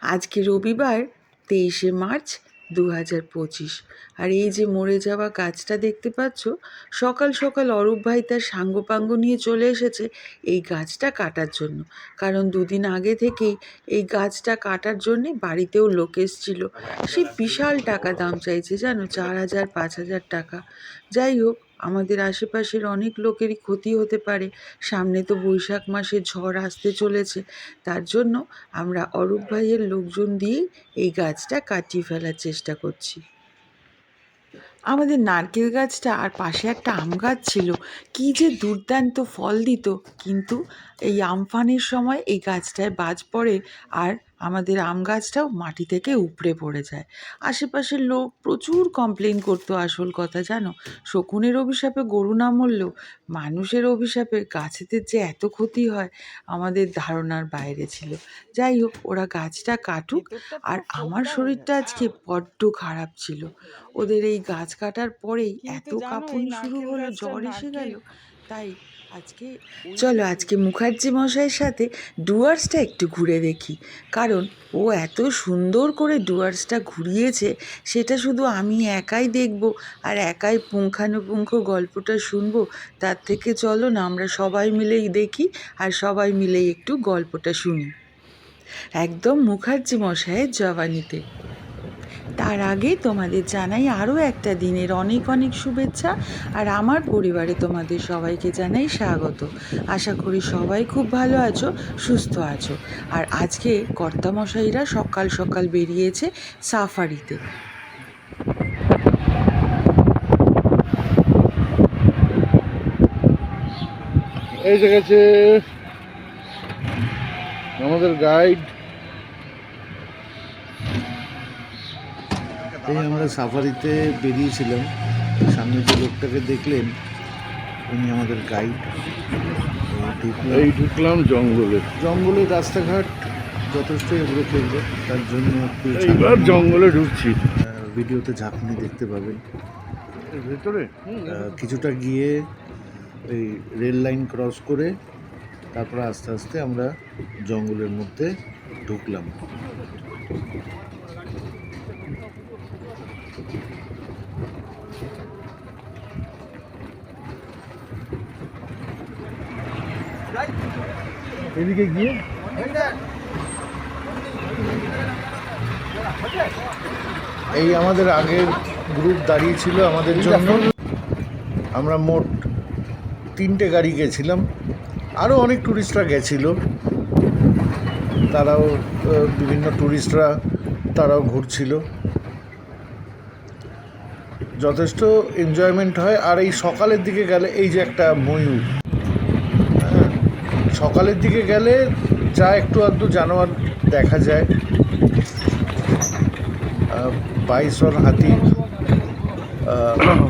আজকে রবিবার তেইশে মার্চ দু হাজার পঁচিশ। আর এই যে মরে যাওয়া গাছটা দেখতে পাচ্ছ, সকাল সকাল অরূপ ভাই তার সাঙ্গপাঙ্গ নিয়ে চলে এসেছে এই গাছটা কাটার জন্য। কারণ দুদিন আগে থেকেই এই গাছটা কাটার জন্যে বাড়িতেও লোক এসছিল। সে বিশাল টাকা দাম চাইছে, জানো, চার হাজার, পাঁচ হাজার টাকা। যাই হোক আমাদের আশেপাশের অনেক লোকেরই ক্ষতি হতে পারে। সামনে তো বৈশাখ মাসে ঝড় আসতে চলেছে। তার জন্য আমরা অরূপ ভাইয়ের লোকজন দিয়েই এই গাছটা কাটিয়ে ফেলার চেষ্টা করছি। আমাদের নারকেল গাছটা আর পাশে একটা আম গাছ ছিল। কি যে দুর্দান্ত ফল দিত। কিন্তু এই আমফানের সময় এই গাছটায় বাজ পড়ে আর আমাদের আম গাছটাও মাটি থেকে উপড়ে পড়ে যায়। আশেপাশের লোক প্রচুর কমপ্লেন করতো আসল কথা জানো? শকুনের অভিশাপে গরু না মরলেও মানুষের অভিশাপে গাছেদের যে এত ক্ষতি হয় আমাদের ধারণার বাইরে ছিল। যাই হোক ওরা গাছটা কাটুক আর আমার শরীরটা আজকে বড্ড খারাপ ছিল। ওদের এই গাছ কাটার পরেই এত কাঁপুনি শুরু হলো জ্বর এসে গেল। তাই আজকে চলো আজকে মুখার্জি মশাইয়ের সাথে ডুয়ার্সটা একটু ঘুরে দেখি। কারণ ও এত সুন্দর করে ডুয়ার্সটা ঘুরিয়েছে, সেটা শুধু আমি একাই দেখব আর একাই পুঙ্খানুপুঙ্খ গল্পটা শুনব, তার থেকে চলো না আমরা সবাই মিলেই দেখি আর সবাই মিলেই একটু গল্পটা শুনি। একদম মুখার্জি মশাইয়ের জবানিতে। তার আগে তোমাদের জানাই আরও একটা দিনের অনেক অনেক শুভেচ্ছা, আর আমার পরিবারে তোমাদের সবাইকে জানাই স্বাগত। আশা করি সবাই খুব ভালো আছো, সুস্থ আছো। আর আজকে কর্তামশাইরা সকাল সকাল বেরিয়েছে সাফারিতে। এই আমাদের গাইড এই আমরা সাফারিতে বেরিয়েছিলাম। সামনে যে লোকটাকে দেখলেন উনি আমাদের গাইড এই ঢুকলাম। জঙ্গলে। জঙ্গলের রাস্তাঘাট যথেষ্ট এগুলো খেলবে তার জন্য একটু এইবার জঙ্গলে ঢুকছি। ভিডিওতে ঝাঁকুনি দেখতে পাবেন। ভেতরে। কিছুটা গিয়ে এই রেল লাইন ক্রস করে তারপরে আস্তে আস্তে আমরা জঙ্গলের মধ্যে ঢুকলাম। এদিকে গিয়ে এই আমাদের আগের গ্রুপ দাঁড়িয়েছিল আমাদের জন্য। আমরা মোট তিনটে গাড়ি গেছিলাম। আরও অনেক ট্যুরিস্টরা গেছিল। তারাও বিভিন্ন ট্যুরিস্টরা তারাও ঘুরছিল। যথেষ্ট এনজয়মেন্ট হয়। আর এই সকালের দিকে গেলে এই যে একটা ময়ূর। সকালের দিকে গেলে যা একটু আধটু জানোয়ার দেখা যায়। বাইসন হাতি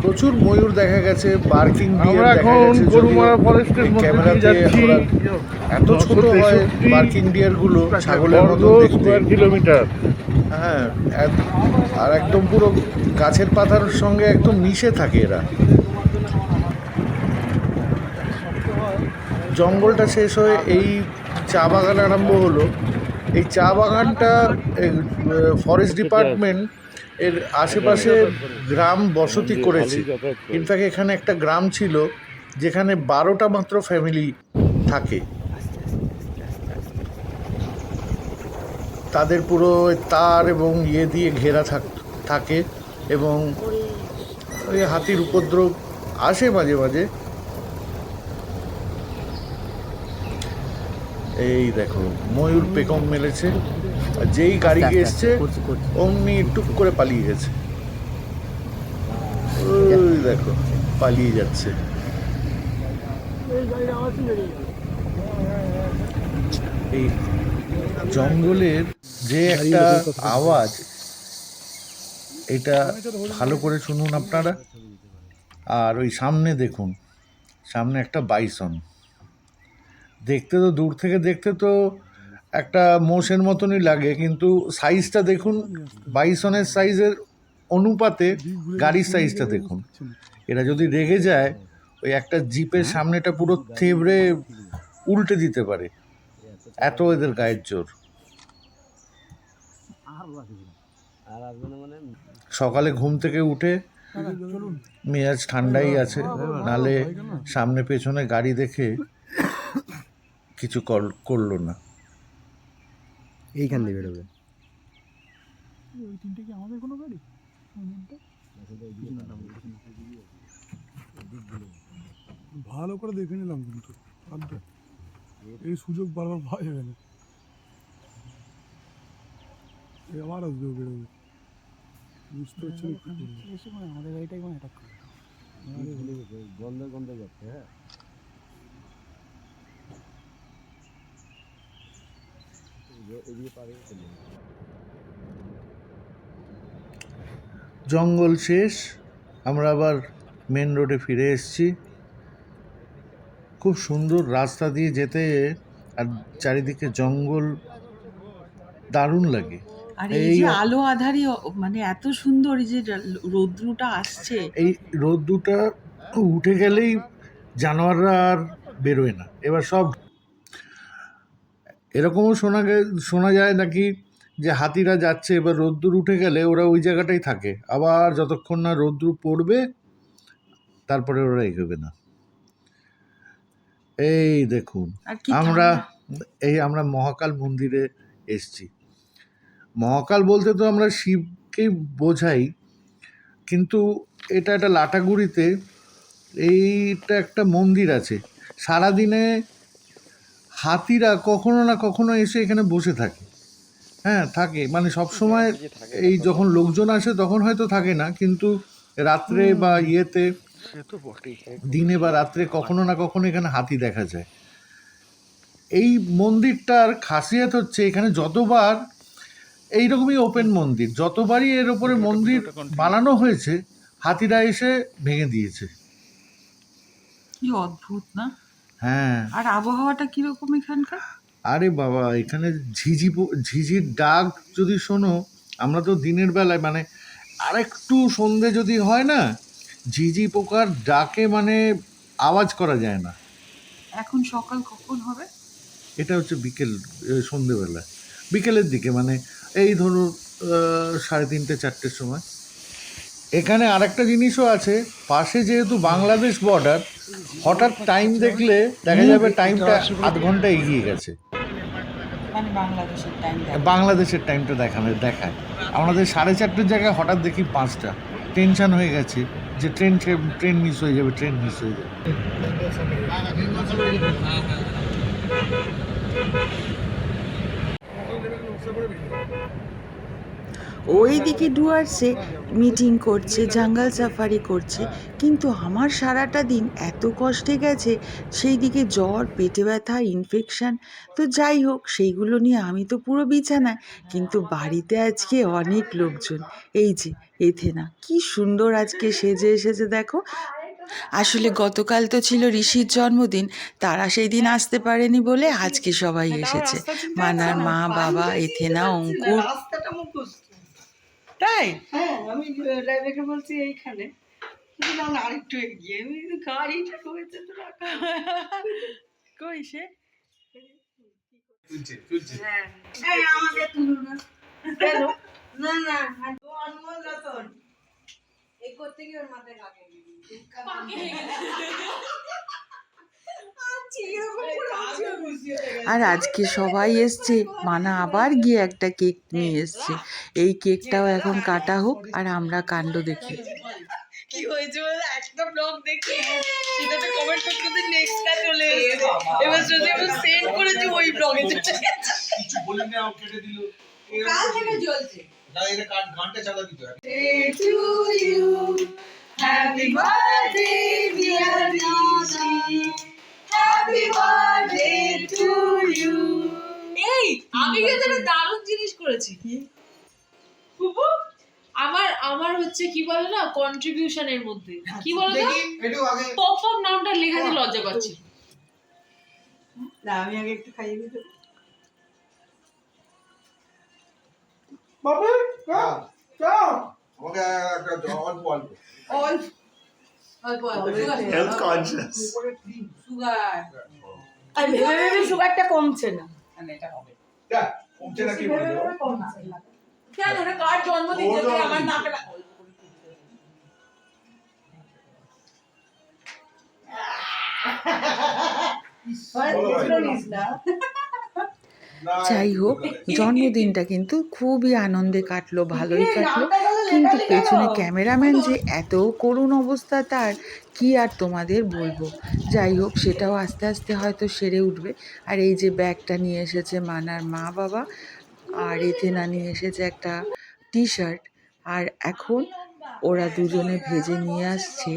প্রচুর ময়ূর দেখা গেছে বার্কিং আমরা এখন গরুমারা ফরেস্টের মধ্যে যাচ্ছি। এত ছোট হয় 963 বার্কিং ডিয়ারগুলো ছাগলের মতো স্কোয়ার কিলোমিটার হ্যাঁ আর একদম পুরো গাছের পাতার সঙ্গে একদম মিশে থাকে এরা। জঙ্গলটা শেষ হয়ে এই চা বাগান আরম্ভ হলো। এই চা বাগানটা ফরেস্ট ডিপার্টমেন্ট এর আশেপাশে গ্রাম বসতি করেছে। ইনফ্যাক্ট এখানে একটা গ্রাম ছিল যেখানে বারোটা মাত্র ফ্যামিলি থাকে। তাদের পুরো তার এবং ইয়ে দিয়ে ঘেরা থাক থাকে এবং ওই হাতির উপদ্রব আসে মাঝে মাঝে। এই দেখো ময়ূর পেকম মেলেছে। আর যেই গাড়ি এসছে অমনি টুক করে পালিয়ে গেছে। ওই দেখো। পালিয়ে যাচ্ছে। এই জঙ্গলের যে একটা আওয়াজ এটা ভালো করে শুনুন আপনারা। আর ওই সামনে দেখুন সামনে একটা বাইসন। দেখতে তো দূর থেকে দেখতে তো একটা মোষের মতনই লাগে, কিন্তু সাইজটা দেখুন বাইসনের সাইজের অনুপাতে গাড়ির সাইজটা দেখুন। এরা যদি রেগে যায়, ওই একটা জিপের সামনেটা পুরো থেবড়ে উল্টে দিতে পারে। এত এদের গায়ের জোর। সকালে ঘুম থেকে উঠে মেজাজ ঠান্ডাই আছে, নালে সামনে পেছনে গাড়ি দেখে কিছু কর- করল না। এইখান দিয়ে বেরোবে। ভালো করে দেখে নিলাম কিন্তু। এই সুযোগ বারবার পাওয়া যাবে না। আবার আসবে বেরোবে। বুঝতে পারছি না কি করব। গন্ধে গন্ধে যাচ্ছে হ্যাঁ। পারে জঙ্গল শেষ আমরা আবার মেন রোডে ফিরে এসেছি। খুব সুন্দর রাস্তা দিয়ে যেতে আর চারিদিকে জঙ্গল দারুণ লাগে। আর এই যে আলো আধারি মানে এত সুন্দর এই যে রৌদ্রটা আসছে। এই রোদ্দুটা উঠে গেলেই জানোয়াররা আর বেরোয় না। এবার সব এরকমও শোনা গে- শোনা যায় নাকি যে হাতিরা যাচ্ছে এবার রোদ্দুর উঠে গেলে ওরা ওই জায়গাটাই থাকে। আবার যতক্ষণ না রোদ্দুর পড়বে তারপরে ওরা এগোবে না। এই দেখুন আমরা এই আমরা মহাকাল মন্দিরে এসছি। মহাকাল বলতে তো আমরা শিবকেই বোঝাই কিন্তু এটা একটা লাটাগুড়িতে এইটা একটা মন্দির আছে। সারাদিনে হাতিরা কখনো না কখনো এসে এখানে বসে থাকে। হ্যাঁ থাকে। মানে সব সময় এই যখন লোকজন আসে তখন হয়তো থাকে না কিন্তু রাত্রে বা ইয়েতে দিনে বা রাত্রে কখনো না কখনো এখানে হাতি দেখা যায়। এই মন্দিরটার খাসিয়াত হচ্ছে এখানে যতবার এইরকমই ওপেন মন্দির যতবারই এর ওপরে মন্দির বানানো হয়েছে হাতিরা এসে ভেঙে দিয়েছে। কি অদ্ভুত না? হ্যাঁ। আর আবহাওয়াটা কীরকম এখানকার? আরে বাবা এখানে ঝিঝি ঝিঝির ডাক যদি শোনো আমরা তো দিনের বেলায় মানে আরেকটু সন্ধে যদি হয় না ঝিঝি পোকার ডাকে মানে আওয়াজ করা যায় না। এখন সকাল কখন হবে? এটা হচ্ছে বিকেল সন্ধেবেলা। বিকেলের দিকে মানে এই ধরো সাড়ে তিনটে চারটের সময়। এখানে আরেকটা জিনিসও আছে পাশে যেহেতু বাংলাদেশ বর্ডার হঠাৎ টাইম দেখলে দেখা যাবে টাইমটা আধ ঘণ্টা এগিয়ে গেছে। মানে বাংলাদেশের টাইমটা দেখানো দেখায়। আমাদের সাড়ে চারটের জায়গায় হঠাৎ দেখি পাঁচটা। টেনশন হয়ে গেছে যে ট্রেন ট্রেন মিস হয়ে যাবে ট্রেন মিস হয়ে যাবে। ওইদিকে ডুয়ার্সে মিটিং করছে জাঙ্গাল সাফারি করছে। কিন্তু আমার সারাটা দিন এত কষ্টে গেছে সেই দিকে জ্বর পেটে ব্যথা ইনফেকশান তো যাই হোক সেইগুলো নিয়ে আমি তো পুরো বিছানায়। কিন্তু বাড়িতে আজকে অনেক লোকজন। এই যে এথেনা কি সুন্দর আজকে সেজে এসেছে দেখো। আসলে গতকাল তো ছিল ঋষির জন্মদিন তারা সেই দিন আসতে পারেনি বলে আজকে সবাই এসেছে। মানার মা বাবা এথেনা অঙ্কুর। তাই? হ্যাঁ আমি ড্রাইভারকে বলছি এইখানে। না না আরেকটু এগিয়ে। আমি গাড়িটা রয়েছে তো কই সে? হ্যাঁ। এই আমাকে না না না তো রতন এই করতে গিয়ে ওর মাথায় কাকে আর আজকে সবাই এসছে মানা আবার গিয়ে একটা কেক নিয়ে এসছে এই কেকটাও এখন কাটা হোক আর আমরা কাণ্ড দেখি কি হয়েছে একটা ব্লগ দেখে সেটাতে কমেন্ট করতে করতে নেক্সটটা চলে এসেছে এবার যদি আমি সেন্ড করেছি ওই ব্লগে চলে কিছু বলি না ও কেটে দিল কাল থেকে জ্বলছে না এটা কাট গানটা চালা দিতে হয় to you. Happy birthday, dear Happy birthday to you. এই আমি কিন্তু একটা দারুণ জিনিস করেছি। ফুপু আমার আমার হচ্ছে কি বলে না কন্ট্রিবিউশনের মধ্যে। কি বলে না পপ নামটা লেখাতে লজ্জা পাচ্ছি। না আমি আগে একটু খাইয়ে দিতে বাবা কাপ কাপ আমাকে একটা অল্প অল্প অল্প। হেলথ কনসিয়াস সুগার আর ভেবে ভেবে সুগারটা কমছে না। দেখ কমছে না কি বলে দেবো? না। কার জন্মদিন? যেতে আমার নাকে লাগ- বলো ভাই। না, যাই হোক জন্মদিনটা কিন্তু খুবই আনন্দে কাটলো ভালোই কাটলো। কিন্তু পেছনে ক্যামেরাম্যান যে এত করুণ অবস্থা তার কি আর তোমাদের বলব? যাই হোক সেটাও আস্তে আস্তে হয়তো সেরে উঠবে। আর এই যে ব্যাগটা নিয়ে এসেছে মানার মা বাবা আর এতে না নিয়ে এসেছে একটা টি শার্ট আর এখন ওরা দুজনে ভেজে নিয়ে আসছে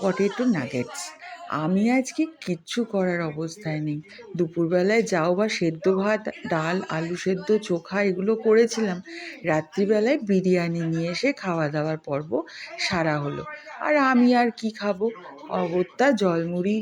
পটেটো নাগেটস। আমি আজকে কিচ্ছু করার অবস্থায় নেই। দুপুরবেলায় যাও বা সেদ্ধ ভাত, ডাল, আলু সেদ্ধ, চোখা এগুলো করেছিলাম। রাত্রিবেলায় বিরিয়ানি নিয়ে এসে খাওয়া দাওয়ার পর্ব সারা হলো। আর আমি আর কি খাব? অগত্যা জলমুড়ি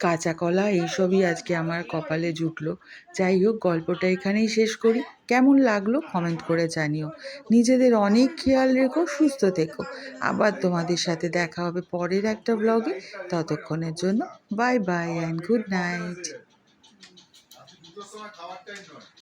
কাঁচা কলা এইসবই আজকে আমার কপালে জুটলো। যাই হোক গল্পটা এখানেই শেষ করি। কেমন লাগল কমেন্ট করে জানিও। নিজেদের অনেক খেয়াল রেখো, সুস্থ থেকো। আবার তোমাদের সাথে দেখা হবে পরের একটা ব্লগে ততক্ষণের জন্য bye bye and good night